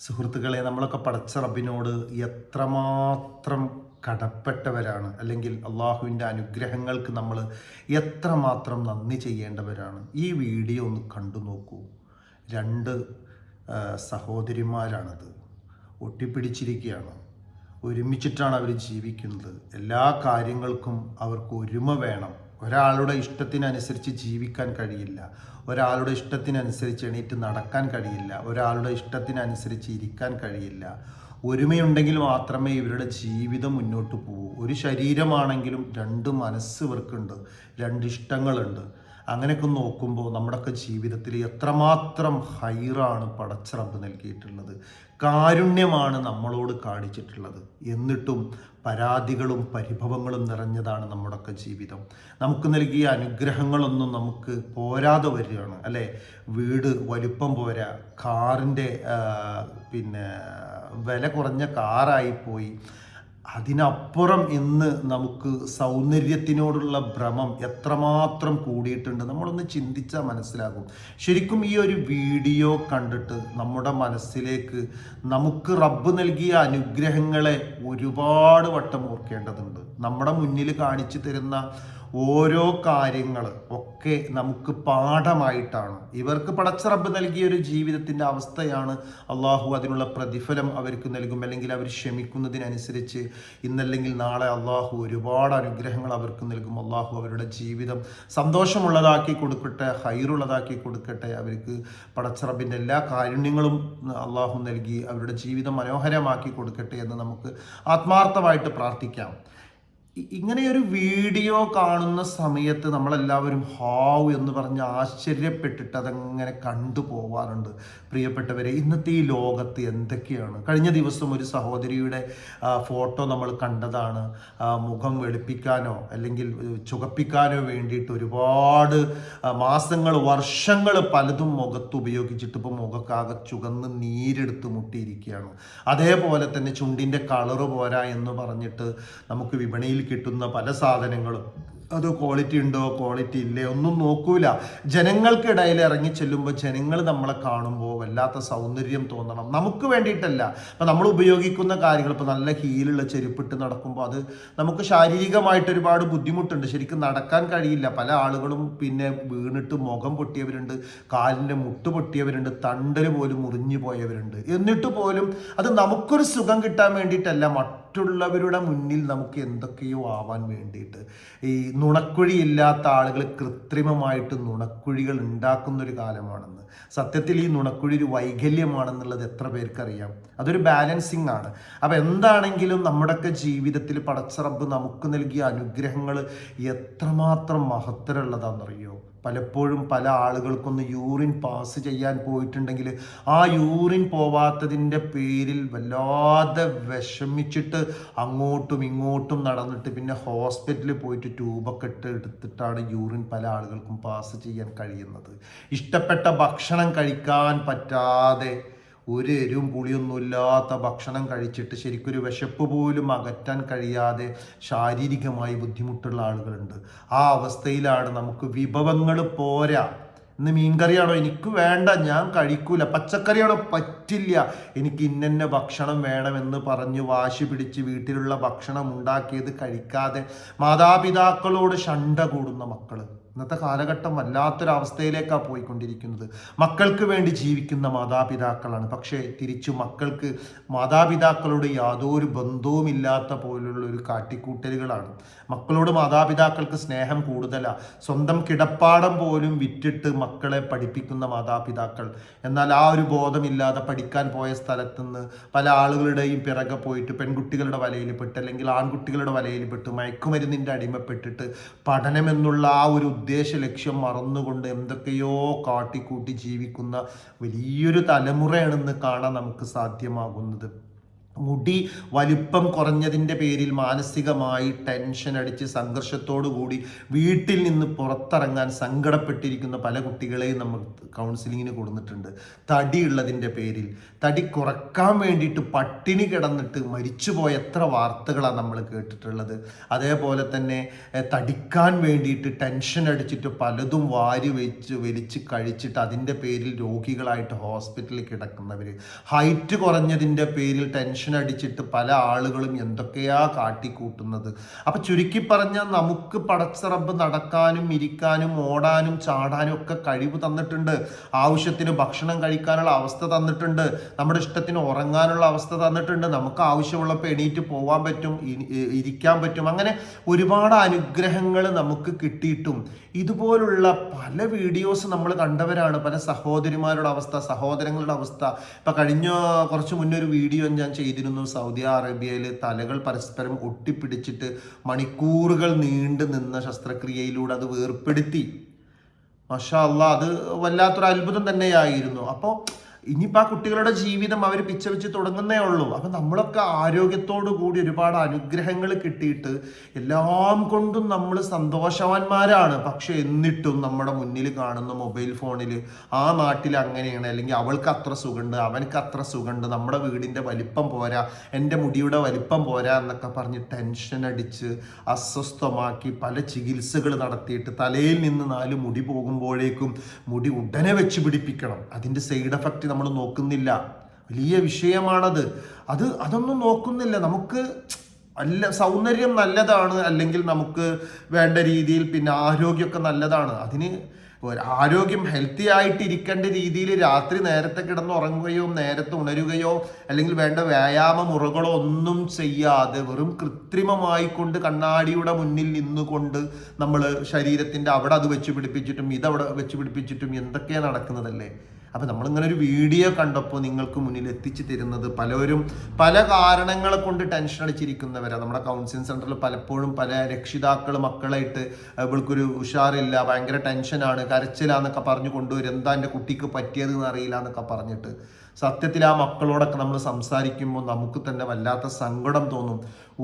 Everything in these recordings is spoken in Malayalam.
സുഹൃത്തുക്കളെ നമ്മളൊക്കെ പടച്ച റബ്ബിനോട് എത്രമാത്രം കടപ്പെട്ടവരാണ് അല്ലെങ്കിൽ അള്ളാഹുവിന്റെ അനുഗ്രഹങ്ങൾക്ക് നമ്മൾ എത്രമാത്രം നന്ദി ചെയ്യേണ്ടവരാണ് ഈ വീഡിയോ ഒന്ന് കണ്ടു നോക്കൂ. രണ്ട് സഹോദരിമാരാണത്. ഒട്ടിപ്പിടിച്ചിരിക്കുകയാണ്. ഒരുമിച്ചിട്ടാണ് അവർ ജീവിക്കുന്നത്. എല്ലാ കാര്യങ്ങൾക്കും അവർക്ക് ഒരുമ വേണം. ഒരാളുടെ ഇഷ്ടത്തിനനുസരിച്ച് ജീവിക്കാൻ കഴിയില്ല. ഒരാളുടെ ഇഷ്ടത്തിനനുസരിച്ച് എണീറ്റ് നടക്കാൻ കഴിയില്ല. ഒരാളുടെ ഇഷ്ടത്തിനനുസരിച്ച് ഇരിക്കാൻ കഴിയില്ല. ഒരുമയുണ്ടെങ്കിൽ മാത്രമേ ഇവരുടെ ജീവിതം മുന്നോട്ട് പോകൂ ഒരു ശരീരമാണെങ്കിലും രണ്ട് മനസ്സ് ഇവർക്കുണ്ട്. രണ്ട് ഇഷ്ടങ്ങളുണ്ട്. അങ്ങനെയൊക്കെ നോക്കുമ്പോൾ നമ്മുടെയൊക്കെ ജീവിതത്തിൽ എത്രമാത്രം ഹൈറാണ് പടച്ചിറപ്പ് നൽകിയിട്ടുള്ളത്. കാരുണ്യമാണ് നമ്മളോട് കാണിച്ചിട്ടുള്ളത്. എന്നിട്ടും പരാതികളും പരിഭവങ്ങളും നിറഞ്ഞതാണ് നമ്മുടെയൊക്കെ ജീവിതം. നമുക്ക് നൽകിയ അനുഗ്രഹങ്ങളൊന്നും നമുക്ക് പോരാതെ വരികയാണ്. അല്ലേ? വീട് വലുപ്പം പോരാ. കാറിന്റെ പിന്നെ വില കുറഞ്ഞ കാറായിപ്പോയി അതിനപ്പുറം ഇന്ന് നമുക്ക് സൗന്ദര്യത്തിനോടുള്ള ഭ്രമം എത്രമാത്രം കൂടിയിട്ടുണ്ട് നമ്മളൊന്ന് ചിന്തിച്ചാൽ മനസ്സിലാകും. ശരിക്കും ഈ ഒരു വീഡിയോ കണ്ടിട്ട് നമ്മുടെ മനസ്സിലേക്ക് നമുക്ക് റബ്ബ് നൽകിയ അനുഗ്രഹങ്ങളെ ഒരുപാട് വട്ടം ഓർക്കേണ്ടതുണ്ട്. നമ്മുടെ മുന്നിൽ കാണിച്ചു തരുന്ന ഓരോ കാര്യങ്ങൾ ഒക്കെ നമുക്ക് പാഠമായിട്ടാണ്. ഇവർക്ക് പടച്ചറബ് നൽകിയ ഒരു ജീവിതത്തിന്റെ അവസ്ഥയാണ് അള്ളാഹു അതിനുള്ള പ്രതിഫലം അവർക്ക് നൽകും. അല്ലെങ്കിൽ അവർ ക്ഷമിക്കുന്നതിനനുസരിച്ച് ഇന്നല്ലെങ്കിൽ നാളെ അള്ളാഹു ഒരുപാട് അനുഗ്രഹങ്ങൾ അവർക്ക് നൽകും. അള്ളാഹു അവരുടെ ജീവിതം സന്തോഷമുള്ളതാക്കി കൊടുക്കട്ടെ ഹൈറുള്ളതാക്കി കൊടുക്കട്ടെ. അവർക്ക് പടച്ചറബിന്റെ എല്ലാ കാരുണ്യങ്ങളും അള്ളാഹു നൽകി അവരുടെ ജീവിതം മനോഹരമാക്കി കൊടുക്കട്ടെ എന്ന് നമുക്ക് ആത്മാർത്ഥമായിട്ട് പ്രാർത്ഥിക്കാം. ഇങ്ങനെയൊരു വീഡിയോ കാണുന്ന സമയത്ത് നമ്മളെല്ലാവരും ഹാവ് എന്ന് പറഞ്ഞ് ആശ്ചര്യപ്പെട്ടിട്ട് അതങ്ങനെ കണ്ടു പോവാറുണ്ട്. പ്രിയപ്പെട്ടവരെ ഇന്നത്തെ ഈ ലോകത്ത് എന്തൊക്കെയാണ്? കഴിഞ്ഞ ദിവസം ഒരു സഹോദരിയുടെ ഫോട്ടോ നമ്മൾ കണ്ടതാണ്. മുഖം വെളുപ്പിക്കാനോ അല്ലെങ്കിൽ ചുകപ്പിക്കാനോ വേണ്ടിയിട്ട് ഒരുപാട് മാസങ്ങൾ വർഷങ്ങൾ പലതും മുഖത്ത് ഉപയോഗിച്ചിട്ട് ഇപ്പോൾ മുഖക്കാകെ ചുകന്ന് നീരെടുത്ത് മുട്ടിയിരിക്കുകയാണ്. അതേപോലെ തന്നെ ചുണ്ടിന്റെ കളറ് പോരാ എന്ന് പറഞ്ഞിട്ട് നമുക്ക് വിപണിയിൽ കിട്ടുന്ന പല സാധനങ്ങളും. അത് ക്വാളിറ്റി ഉണ്ടോ ക്വാളിറ്റി ഇല്ലേ ഒന്നും നോക്കൂല. ജനങ്ങൾക്കിടയിൽ ഇറങ്ങി ചെല്ലുമ്പോൾ ജനങ്ങൾ നമ്മളെ കാണുമ്പോൾ വല്ലാത്ത സൗന്ദര്യം തോന്നണം. നമുക്ക് വേണ്ടിയിട്ടല്ല. അപ്പം നമ്മൾ ഉപയോഗിക്കുന്ന കാര്യങ്ങൾ ഇപ്പോൾ നല്ല ഹീലുള്ള ചെരുപ്പിട്ട് നടക്കുമ്പോൾ അത് നമുക്ക് ശാരീരികമായിട്ട് ഒരുപാട് ബുദ്ധിമുട്ടുണ്ട്. ശരിക്കും നടക്കാൻ കഴിയില്ല. പല ആളുകളും പിന്നെ വീണിട്ട് മുഖം പൊട്ടിയവരുണ്ട് കാലിന്റെ മുട്ട് പൊട്ടിയവരുണ്ട് തണ്ടൽ പോലും മുറിഞ്ഞു പോയവരുണ്ട്. എന്നിട്ട് പോലും അത് നമുക്കൊരു സുഖം കിട്ടാൻ വേണ്ടിയിട്ടല്ല മറ്റുള്ളവരുടെ മുന്നിൽ നമുക്ക് എന്തൊക്കെയോ ആവാൻ വേണ്ടിയിട്ട്. ഈ നുണക്കുഴി ഇല്ലാത്ത ആളുകൾ കൃത്രിമമായിട്ട് നുണക്കുഴികൾ ഉണ്ടാക്കുന്നൊരു കാലമാണെന്ന്. സത്യത്തിൽ ഈ നുണക്കുഴി ഒരു വൈകല്യമാണെന്നുള്ളത് എത്ര പേർക്കറിയാം? അതൊരു ബാലൻസിങ് ആണ്. അപ്പം എന്താണെങ്കിലും നമ്മുടെയൊക്കെ ജീവിതത്തിൽ പടച്ചറബ് നമുക്ക് നൽകിയ അനുഗ്രഹങ്ങൾ എത്രമാത്രം മഹത്തരമുള്ളതാണെന്നറിയോ? പലപ്പോഴും പല ആളുകൾക്കൊന്ന് യൂറിൻ പാസ് ചെയ്യാൻ പോയിട്ടുണ്ടെങ്കിൽ ആ യൂറിൻ പോവാത്തതിന്റെ പേരിൽ വല്ലാതെ വിഷമിച്ചിട്ട് അങ്ങോട്ടും ഇങ്ങോട്ടും നടന്നിട്ട് പിന്നെ ഹോസ്പിറ്റലിൽ പോയിട്ട് ട്യൂബൊക്കെ ഇട്ട് എടുത്തിട്ടാണ് യൂറിൻ പല ആളുകൾക്കും പാസ് ചെയ്യാൻ കഴിയുന്നത്. ഇഷ്ടപ്പെട്ട ഭക്ഷണം കഴിക്കാൻ പറ്റാതെ ഒരു എരിവും പുളിയൊന്നുമില്ലാത്ത ഭക്ഷണം കഴിച്ചിട്ട് ശരിക്കൊരു വിശപ്പ് പോലും അകറ്റാൻ കഴിയാതെ ശാരീരികമായി ബുദ്ധിമുട്ടുള്ള ആളുകളുണ്ട്. ആ അവസ്ഥയിലാണ് നമുക്ക് വിഭവങ്ങൾ പോരാ. ഇന്ന് മീൻകറിയാണോ? എനിക്ക് വേണ്ട. ഞാൻ കഴിക്കൂല. പച്ചക്കറിയാണോ? പറ്റില്ല. എനിക്ക് ഇന്നന്നെ ഭക്ഷണം വേണമെന്ന് പറഞ്ഞ് വാശി പിടിച്ച് വീട്ടിലുള്ള ഭക്ഷണം ഉണ്ടാക്കിയത് കഴിക്കാതെ മാതാപിതാക്കളോട് ഷണ്ട കൂടുന്ന മക്കൾ. ഇന്നത്തെ കാലഘട്ടം വല്ലാത്തൊരവസ്ഥയിലേക്കാണ് പോയിക്കൊണ്ടിരിക്കുന്നത്. മക്കൾക്ക് വേണ്ടി ജീവിക്കുന്ന മാതാപിതാക്കളാണ്. പക്ഷേ തിരിച്ചു മക്കൾക്ക് മാതാപിതാക്കളോട് യാതൊരു ബന്ധവുമില്ലാത്ത പോലുള്ള ഒരു കാട്ടിക്കൂട്ടലുകളാണ്. മക്കളോട് മാതാപിതാക്കൾക്ക് സ്നേഹം കൂടുതലാണ് സ്വന്തം കിടപ്പാടം പോലും വിറ്റിട്ട് മക്കളെ പഠിപ്പിക്കുന്ന മാതാപിതാക്കൾ. എന്നാൽ ആ ഒരു ബോധമില്ലാതെ പഠിക്കാൻ പോയ സ്ഥലത്തുനിന്ന് പല ആളുകളുടെയും പിറകെ പോയിട്ട് പെൺകുട്ടികളുടെ വലയിൽ പെട്ട് അല്ലെങ്കിൽ ആൺകുട്ടികളുടെ വലയിൽ പെട്ട് മയക്കുമരുന്നിന്റെ അടിമപ്പെട്ടിട്ട് പഠനം എന്നുള്ള ആ ഒരു ഉദ്ദേശ ലക്ഷ്യം മറന്നുകൊണ്ട് എന്തൊക്കെയോ കാട്ടിക്കൂട്ടി ജീവിക്കുന്ന വലിയൊരു തലമുറയാണെന്ന് കാണാൻ നമുക്ക് സാധ്യമാകുന്നത്. മുടി വലിപ്പം കുറഞ്ഞതിന്റെ പേരിൽ മാനസികമായി ടെൻഷൻ അടിച്ച് കൂടി വീട്ടിൽ നിന്ന് പുറത്തിറങ്ങാൻ സങ്കടപ്പെട്ടിരിക്കുന്ന പല കുട്ടികളെയും നമ്മൾ കൗൺസിലിങ്ങിന് കൊടുത്തിട്ടുണ്ട്. തടിയുള്ളതിന്റെ പേരിൽ. തടി കുറയ്ക്കാൻ വേണ്ടിയിട്ട് പട്ടിണി കിടന്നിട്ട് മരിച്ചുപോയ എത്ര വാർത്തകളാണ് നമ്മൾ കേട്ടിട്ടുള്ളത്. അതേപോലെ തന്നെ തടിക്കാൻ വേണ്ടിയിട്ട് ടെൻഷൻ അടിച്ചിട്ട് പലതും വാരി വെച്ച് വലിച്ച് കഴിച്ചിട്ട് അതിന്റെ പേരിൽ രോഗികളായിട്ട് ഹോസ്പിറ്റലിൽ കിടക്കുന്നവർ ഹൈറ്റ് കുറഞ്ഞതിന്റെ പേരിൽ ടെൻഷൻ അടിച്ചിട്ട് പല ആളുകളും എന്തൊക്കെയാ കാട്ടിക്കൂട്ടുന്നത്? അപ്പൊ ചുരുക്കി പറഞ്ഞാൽ നമുക്ക് പടച്ചറബ് നടക്കാനും ഇരിക്കാനും ഓടാനും ചാടാനും ഒക്കെ കഴിവ് തന്നിട്ടുണ്ട്. ആവശ്യത്തിന് ഭക്ഷണം കഴിക്കാനുള്ള അവസ്ഥ തന്നിട്ടുണ്ട്. നമ്മുടെ ഇഷ്ടത്തിന് ഉറങ്ങാനുള്ള അവസ്ഥ തന്നിട്ടുണ്ട്. നമുക്ക് ആവശ്യമുള്ളപ്പോൾ എണീറ്റ് പോകാൻ പറ്റും ഇരിക്കാൻ പറ്റും. അങ്ങനെ ഒരുപാട് അനുഗ്രഹങ്ങൾ നമുക്ക് കിട്ടിയിട്ടും. ഇതുപോലുള്ള പല വീഡിയോസ് നമ്മൾ കണ്ടവരാണ്. പല സഹോദരിമാരുടെ അവസ്ഥ സഹോദരങ്ങളുടെ അവസ്ഥ. ഇപ്പൊ കഴിഞ്ഞ കുറച്ച് മുന്നേ ഒരു വീഡിയോ ഞാൻ ചെയ്തിരുന്നു. സൗദി അറേബ്യയിൽ തലകൾ പരസ്പരം ഒട്ടിപ്പിടിച്ചിട്ട് മണിക്കൂറുകൾ നീണ്ടു നിന്ന ശസ്ത്രക്രിയയിലൂടെ അത് വേർപ്പെടുത്തി. മഷാ അള്ള അത് വല്ലാത്തൊരു അത്ഭുതം തന്നെയായിരുന്നു. അപ്പോൾ ഇനിയിപ്പോൾ ആ കുട്ടികളുടെ ജീവിതം അവർ പിച്ച വെച്ച് തുടങ്ങുന്നേ ഉള്ളൂ. അപ്പം നമ്മളൊക്കെ ആരോഗ്യത്തോടു കൂടി ഒരുപാട് അനുഗ്രഹങ്ങൾ കിട്ടിയിട്ട് എല്ലാം കൊണ്ടും നമ്മൾ സന്തോഷവാന്മാരാണ്. പക്ഷെ എന്നിട്ടും നമ്മുടെ മുന്നിൽ കാണുന്ന മൊബൈൽ ഫോണിൽ ആ നാട്ടിൽ അങ്ങനെയാണ്. അല്ലെങ്കിൽ അവൾക്ക് അത്ര സുഖമുണ്ട് അവനക്ക് അത്ര സുഖമുണ്ട് നമ്മുടെ വീടിന്റെ വലിപ്പം പോരാ എന്റെ മുടിയുടെ വലിപ്പം പോരാ എന്നൊക്കെ പറഞ്ഞ് ടെൻഷൻ അടിച്ച് അസ്വസ്ഥമാക്കി പല ചികിത്സകൾ നടത്തിയിട്ട് തലയിൽ നിന്ന് നാല് മുടി പോകുമ്പോഴേക്കും മുടി ഉടനെ വെച്ച് പിടിപ്പിക്കണം. അതിന്റെ സൈഡ് എഫക്റ്റ് നമ്മൾ നോക്കുന്നില്ല. വലിയ വിഷയമാണത്. അത് അതൊന്നും നോക്കുന്നില്ല. നമുക്ക് അല്ല സൗന്ദര്യം നല്ലതാണ്. അല്ലെങ്കിൽ നമുക്ക് വേണ്ട രീതിയിൽ പിന്നെ ആരോഗ്യമൊക്കെ നല്ലതാണ്. അതിന് ആരോഗ്യം ഹെൽത്തി ആയിട്ട് ഇരിക്കേണ്ട രീതിയിൽ രാത്രി നേരത്തെ കിടന്ന് ഉറങ്ങുകയോ നേരത്തെ ഉണരുകയോ അല്ലെങ്കിൽ വേണ്ട വ്യായാമ മുറകളോ ഒന്നും ചെയ്യാതെ വെറും കൃത്രിമമായി കൊണ്ട് കണ്ണാടിയുടെ മുന്നിൽ നിന്നുകൊണ്ട് നമ്മൾ ശരീരത്തിന്റെ അവിടെ അത് വെച്ച് പിടിപ്പിച്ചിട്ടും ഇതവിടെ വെച്ച് പിടിപ്പിച്ചിട്ടും എന്തൊക്കെയാണ് നടക്കുന്നതല്ലേ? അപ്പം നമ്മളിങ്ങനെ ഒരു വീഡിയോ കണ്ടപ്പോൾ നിങ്ങൾക്ക് മുന്നിൽ എത്തിച്ചു തരുന്നത് പലരും പല കാരണങ്ങളെ കൊണ്ട് ടെൻഷൻ അടിച്ചിരിക്കുന്നവരാണ് നമ്മുടെ കൗൺസിലിംഗ് സെന്ററിൽ പലപ്പോഴും പല രക്ഷിതാക്കൾ മക്കളായിട്ട് ഇവൾക്കൊരു ഉഷാറില്ല ഭയങ്കര ടെൻഷനാണ് കരച്ചിലാന്നൊക്കെ പറഞ്ഞു കൊണ്ടുവരും. എന്താ എന്റെ കുട്ടിക്ക് പറ്റിയത് എന്ന് അറിയില്ല എന്നൊക്കെ പറഞ്ഞിട്ട്. സത്യത്തിൽ ആ മക്കളോടൊക്കെ നമ്മൾ സംസാരിക്കുമ്പോൾ നമുക്ക് തന്നെ വല്ലാത്ത സങ്കടം തോന്നും.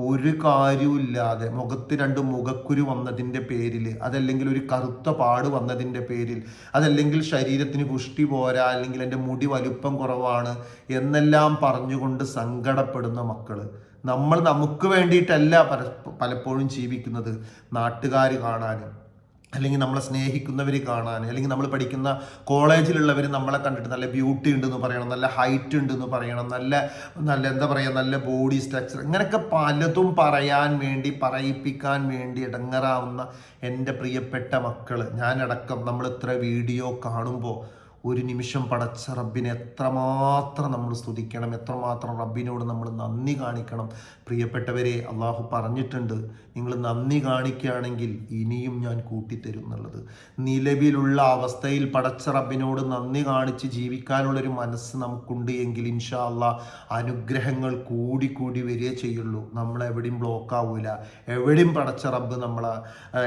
ഒരു കാര്യവുമില്ലാതെ മുഖത്ത് രണ്ട് മുഖക്കുരു വന്നതിന്റെ പേരിൽ അതല്ലെങ്കിൽ ഒരു കറുത്ത പാട് വന്നതിന്റെ പേരിൽ അതല്ലെങ്കിൽ ശരീരത്തിന് പുഷ്ടി പോരാ അല്ലെങ്കിൽ എന്റെ മുടി വലുപ്പം കുറവാണ് എന്നെല്ലാം പറഞ്ഞുകൊണ്ട് സങ്കടപ്പെടുന്ന മക്കൾ നമ്മൾ നമുക്ക് വേണ്ടിയിട്ടല്ല പല പലപ്പോഴും ജീവിക്കുന്നത് നാട്ടുകാർ കാണാനും. അല്ലെങ്കിൽ നമ്മളെ സ്നേഹിക്കുന്നവർ കാണാൻ അല്ലെങ്കിൽ നമ്മൾ പഠിക്കുന്ന കോളേജിലുള്ളവർ നമ്മളെ കണ്ടിട്ട് നല്ല ബ്യൂട്ടി ഉണ്ടെന്ന് പറയണം നല്ല ഹൈറ്റ് ഉണ്ടെന്ന് പറയണം നല്ല നല്ല എന്താ പറയുക നല്ല ബോഡി സ്ട്രക്ചർ ഇങ്ങനെയൊക്കെ പലതും പറയാൻ വേണ്ടി പറയിപ്പിക്കാൻ വേണ്ടി ഇടങ്ങറാവുന്ന എന്റെ പ്രിയപ്പെട്ട മക്കൾ ഞാനടക്കം നമ്മൾ ഇത്ര വീഡിയോ കാണുമ്പോൾ ഒരു നിമിഷം പടച്ച റബ്ബിനെ എത്രമാത്രം നമ്മൾ സ്തുതിക്കണം എത്രമാത്രം റബ്ബിനോട് നമ്മൾ നന്ദി കാണിക്കണം. പ്രിയപ്പെട്ടവരെ അള്ളാഹു പറഞ്ഞിട്ടുണ്ട് നിങ്ങൾ നന്ദി കാണിക്കുകയാണെങ്കിൽ ഇനിയും ഞാൻ കൂട്ടിത്തരും എന്നുള്ളത്. നിലവിലുള്ള അവസ്ഥയിൽ പടച്ച റബ്ബിനോട് നന്ദി കാണിച്ച് ജീവിക്കാനുള്ളൊരു മനസ്സ് നമുക്കുണ്ട് എങ്കിൽ ഇൻഷാ അള്ളാ അനുഗ്രഹങ്ങൾ കൂടി കൂടി വരികയെ ചെയ്യുള്ളൂ. നമ്മൾ എവിടെയും ബ്ലോക്ക് ആവൂല. എവിടെയും പടച്ച റബ്ബ് നമ്മളെ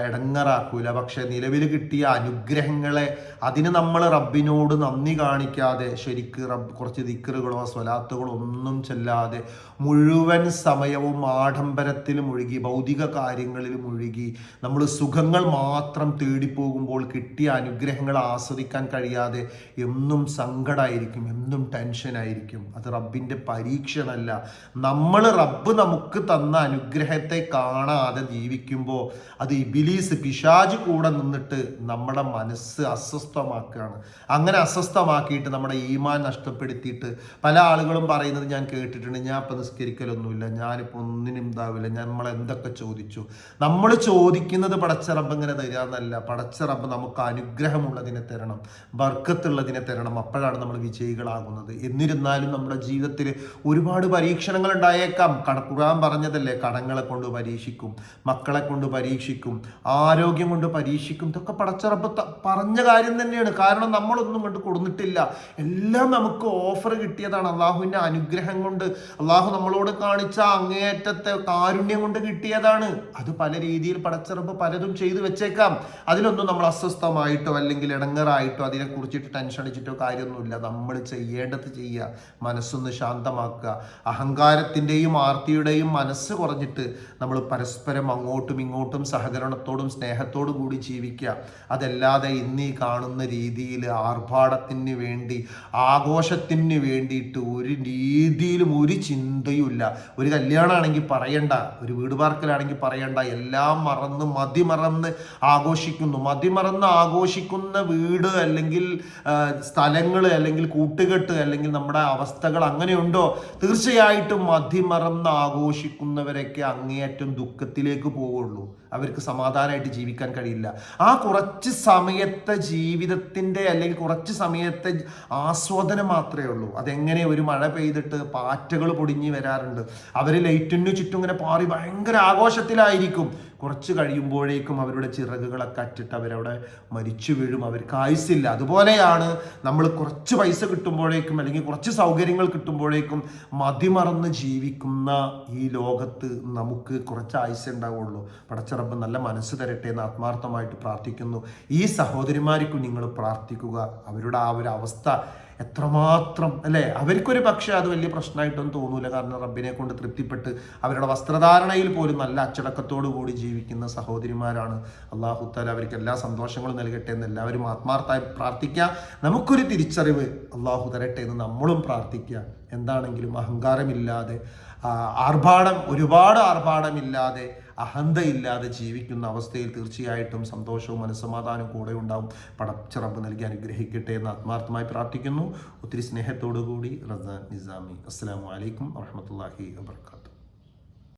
ഇടങ്ങറാക്കൂല പക്ഷെ നിലവിൽ കിട്ടിയ അനുഗ്രഹങ്ങളെ അതിന് നമ്മൾ റബ്ബിനോട് നന്ദി കാണിക്കാതെ ശരിക്ക് റബ്ബ് കുറച്ച് ദിക്കറുകളോ സ്വലാത്തുകളോ ഒന്നും ചെല്ലാതെ മുഴുവൻ സമയവും ആഡംബരത്തിൽ മുഴുകി ഭൗതിക കാര്യങ്ങളിൽ മുഴുകി നമ്മൾ സുഖങ്ങൾ മാത്രം തേടിപ്പോകുമ്പോൾ കിട്ടിയ അനുഗ്രഹങ്ങൾ ആസ്വദിക്കാൻ കഴിയാതെ എന്നും സങ്കടമായിരിക്കും എന്നും ടെൻഷനായിരിക്കും. അത് റബ്ബിന്റെ പരീക്ഷണമല്ല. നമ്മൾ റബ്ബ് നമുക്ക് തന്ന അനുഗ്രഹത്തെ കാണാതെ ജീവിക്കുമ്പോൾ അത് ഇബിലീസ് പിശാജ് കൂടെ നിന്നിട്ട് നമ്മുടെ മനസ്സ് അസ്വസ്ഥമാക്കുകയാണ്. അങ്ങനെ അസ്വസ്ഥമാക്കിയിട്ട് നമ്മുടെ ഈമാൻ നഷ്ടപ്പെടുത്തിയിട്ട് പല ആളുകളും പറയുന്നത് ഞാൻ കേട്ടിട്ടുണ്ട് ഞാൻ ഇപ്പം നിസ്കരിക്കലൊന്നുമില്ല ഞാനിപ്പോൾ ഒന്നിനും ഇതാവില്ല നമ്മൾ എന്തൊക്കെ ചോദിച്ചു? നമ്മൾ ചോദിക്കുന്നത് പടച്ചറബ് ഇങ്ങനെ തരാന്നല്ല പടച്ചറബ് നമുക്ക് അനുഗ്രഹമുള്ളതിനെ തരണം വർക്കത്തുള്ളതിനെ തരണം അപ്പോഴാണ് നമ്മൾ വിജയികളാകുന്നത്. എന്നിരുന്നാലും നമ്മുടെ ജീവിതത്തിൽ ഒരുപാട് പരീക്ഷണങ്ങൾ ഉണ്ടായേക്കാം. കടക്കുറാൻ പറഞ്ഞതല്ലേ കടങ്ങളെ കൊണ്ട് പരീക്ഷിക്കും മക്കളെ കൊണ്ട് പരീക്ഷിക്കും ആരോഗ്യം കൊണ്ട് പരീക്ഷിക്കും. ഇതൊക്കെ പടച്ചറബ് ത- പറഞ്ഞ കാര്യം തന്നെയാണ്. കാരണം നമ്മളൊന്നും കൊണ്ട് കൊടുത്തിട്ടില്ല എല്ലാം നമുക്ക് ഓഫർ കിട്ടിയതാണ് അള്ളാഹുവിന്റെ അനുഗ്രഹം കൊണ്ട്. അള്ളാഹു നമ്മളോട് കാണിച്ച അങ്ങേയറ്റത്തെ കാരുണ്യം കൊണ്ട് കിട്ടിയതാണ്. അത് പല രീതിയിൽ പടച്ചിറപ്പ് പലതും ചെയ്തു വെച്ചേക്കാം. അതിലൊന്നും നമ്മൾ അസ്വസ്ഥമായിട്ടോ അല്ലെങ്കിൽ ഇടങ്ങറായിട്ടോ അതിനെ കുറിച്ചിട്ട് ടെൻഷൻ അടിച്ചിട്ടോ കാര്യമൊന്നുമില്ല. നമ്മൾ ചെയ്യേണ്ടത് ചെയ്യുക. മനസ്സൊന്ന് ശാന്തമാക്കുക. അഹങ്കാരത്തിന്റെയും ആർത്തിയുടെയും മനസ്സ് കുറഞ്ഞിട്ട് നമ്മൾ പരസ്പരം അങ്ങോട്ടും ഇങ്ങോട്ടും സഹകരണത്തോടും സ്നേഹത്തോടും കൂടി ജീവിക്കുക. അതല്ലാതെ ഇന്നീ കാണുന്ന രീതിയിൽ ആർഭാടത്തിന് വേണ്ടി ആഘോഷത്തിന് വേണ്ടിയിട്ട് ഒരു രീതിയിലും ഒരു ചിന്തയുമില്ല. ഒരു കല്യാണമാണെങ്കിൽ പറയണ്ട ഒരു വീട് പാർക്കലാണെങ്കിൽ പറയണ്ട എല്ലാം മറന്ന് മതിമറന്ന് ആഘോഷിക്കുന്നു. മതിമറന്ന് ആഘോഷിക്കുന്ന വീട് അല്ലെങ്കിൽ സ്ഥലങ്ങൾ അല്ലെങ്കിൽ കൂട്ടുകെട്ട് അല്ലെങ്കിൽ നമ്മുടെ അവസ്ഥകൾ അങ്ങനെയുണ്ടോ? തീർച്ചയായിട്ടും മതിമറന്ന് ആഘോഷിക്കുന്നവരൊക്കെ അങ്ങേയറ്റം ദുഃഖത്തിലേക്ക് പോവുള്ളൂ. അവർക്ക് സമാധാനമായിട്ട് ജീവിക്കാൻ കഴിയില്ല. ആ കുറച്ച് സമയത്തെ ജീവിതത്തിന്റെ അല്ലെങ്കിൽ കുറച്ച് സമയത്തെ ആസ്വാദനം മാത്രമേ ഉള്ളൂ. അതെങ്ങനെ ഒരു മഴ പെയ്തിട്ട് പാറ്റകൾ പൊടിഞ്ഞു വരാറുണ്ട്. അവർ ലൈറ്റിനു ചുറ്റും ഇങ്ങനെ പാറി ഭയങ്കര ആഘോഷത്തിലായിരിക്കും. കുറച്ച് കഴിയുമ്പോഴേക്കും അവരുടെ ചിറകുകളൊക്കെ അറ്റിട്ട് അവരവിടെ മരിച്ചു വീഴും. അവർക്ക് ആയുസില്ല അതുപോലെയാണ് നമ്മൾ കുറച്ച് പൈസ കിട്ടുമ്പോഴേക്കും അല്ലെങ്കിൽ കുറച്ച് സൗകര്യങ്ങൾ കിട്ടുമ്പോഴേക്കും മതിമറന്ന് ജീവിക്കുന്ന ഈ ലോകത്ത് നമുക്ക് കുറച്ച് ആയുസ് ഉണ്ടാവുള്ളൂ. പടച്ചറബ് നല്ല മനസ്സ് തരട്ടെ എന്ന് ആത്മാർത്ഥമായിട്ട് പ്രാർത്ഥിക്കുന്നു. ഈ സഹോദരിമാർക്കും നിങ്ങൾ പ്രാർത്ഥിക്കുക. അവരുടെ ആ ഒരു അവസ്ഥ എത്രമാത്രം അല്ലേ? അവർക്കൊരു പക്ഷേ അത് വലിയ പ്രശ്നമായിട്ടൊന്നും തോന്നൂല. കാരണം റബ്ബിനെ കൊണ്ട് തൃപ്തിപ്പെട്ട് അവരുടെ വസ്ത്രധാരണയിൽ പോലും നല്ല അച്ചടക്കത്തോടു കൂടി ജീവിക്കുന്ന സഹോദരിമാരാണ്. അള്ളാഹു താല അവർക്ക് എല്ലാ സന്തോഷങ്ങളും നൽകട്ടെ എന്ന് എല്ലാവരും ആത്മാർത്ഥമായി പ്രാർത്ഥിക്കുക. നമുക്കൊരു തിരിച്ചറിവ് അള്ളാഹു തരട്ടെ എന്ന് നമ്മളും പ്രാർത്ഥിക്കുക. എന്താണെങ്കിലും അഹങ്കാരമില്ലാതെ ആർഭാടം ഒരുപാട് ആർഭാടമില്ലാതെ അഹന്തയില്ലാതെ ജീവിക്കുന്ന അവസ്ഥയിൽ തീർച്ചയായിട്ടും സന്തോഷവും മനസ്സമാധാനവും കൂടെ ഉണ്ടാവും. പടച്ചിറപ്പ് നൽകി അനുഗ്രഹിക്കട്ടെ എന്ന് ആത്മാർത്ഥമായി പ്രാർത്ഥിക്കുന്നു. ഒത്തിരി സ്നേഹത്തോടു കൂടി റസാൻ നിസാമി. അസ്സാം വലൈക്കും വാഹമത്തല്ലാഹി വാബർക്കാത്തു